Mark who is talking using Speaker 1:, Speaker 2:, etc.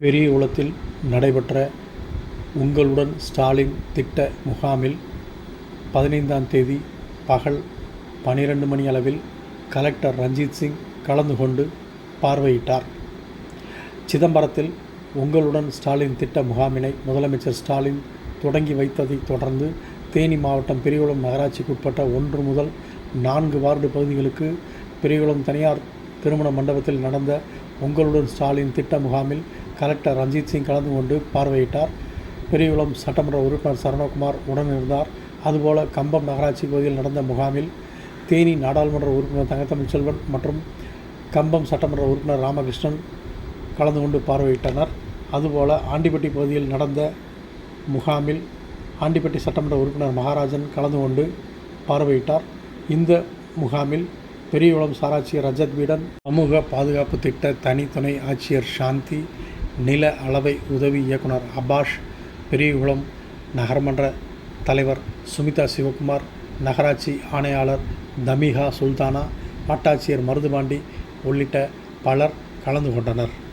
Speaker 1: பெரியகுளத்தில் நடைபெற்ற உங்களுடன் ஸ்டாலின் திட்ட முகாமில் பதினைந்தாம் தேதி பகல் பனிரெண்டு மணி அளவில் கலெக்டர் ரஞ்சித் சிங் கலந்து கொண்டு பார்வையிட்டார். சிதம்பரத்தில் உங்களுடன் ஸ்டாலின் திட்ட முகாமினை முதலமைச்சர் ஸ்டாலின் தொடங்கி வைத்ததைத் தொடர்ந்து தேனி மாவட்டம் பெரியகுளம் நகராட்சிக்குட்பட்ட ஒன்று முதல் நான்கு வார்டு பகுதிகளுக்கு பெரியகுளம் தனியார் திருமண மண்டபத்தில் நடந்த உங்களுடன் ஸ்டாலின் திட்ட முகாமில் கலெக்டர் ரஞ்சித் சிங் கலந்து கொண்டு பார்வையிட்டார். பெரியகுளம் சட்டமன்ற உறுப்பினர் சரவணகுமார் உடனிருந்தார். அதுபோல கம்பம் நகராட்சி பகுதியில் நடந்த முகாமில் தேனி நாடாளுமன்ற உறுப்பினர் தங்கத்தமிழ்ச்செல்வன் மற்றும் கம்பம் சட்டமன்ற உறுப்பினர் ராமகிருஷ்ணன் கலந்து கொண்டு பார்வையிட்டனர். அதுபோல ஆண்டிப்பட்டி பகுதியில் நடந்த முகாமில் ஆண்டிப்பட்டி சட்டமன்ற உறுப்பினர் மகாராஜன் கலந்து கொண்டு பார்வையிட்டார். இந்த முகாமில் பெரியகுளம் சாராட்சியர் ரஜத் வீடன் சமூக பாதுகாப்பு திட்ட தனி துணை ஆட்சியர் சாந்தி நில அளவை உதவி இயக்குனர் அபாஷ் பெரியகுளம் நகரமன்ற தலைவர் சுமிதா சிவகுமார் நகராட்சி ஆணையாளர் தமிகா சுல்தானா வட்டாட்சியர் மருதுபாண்டி உள்ளிட்ட பலர் கலந்து கொண்டனர்.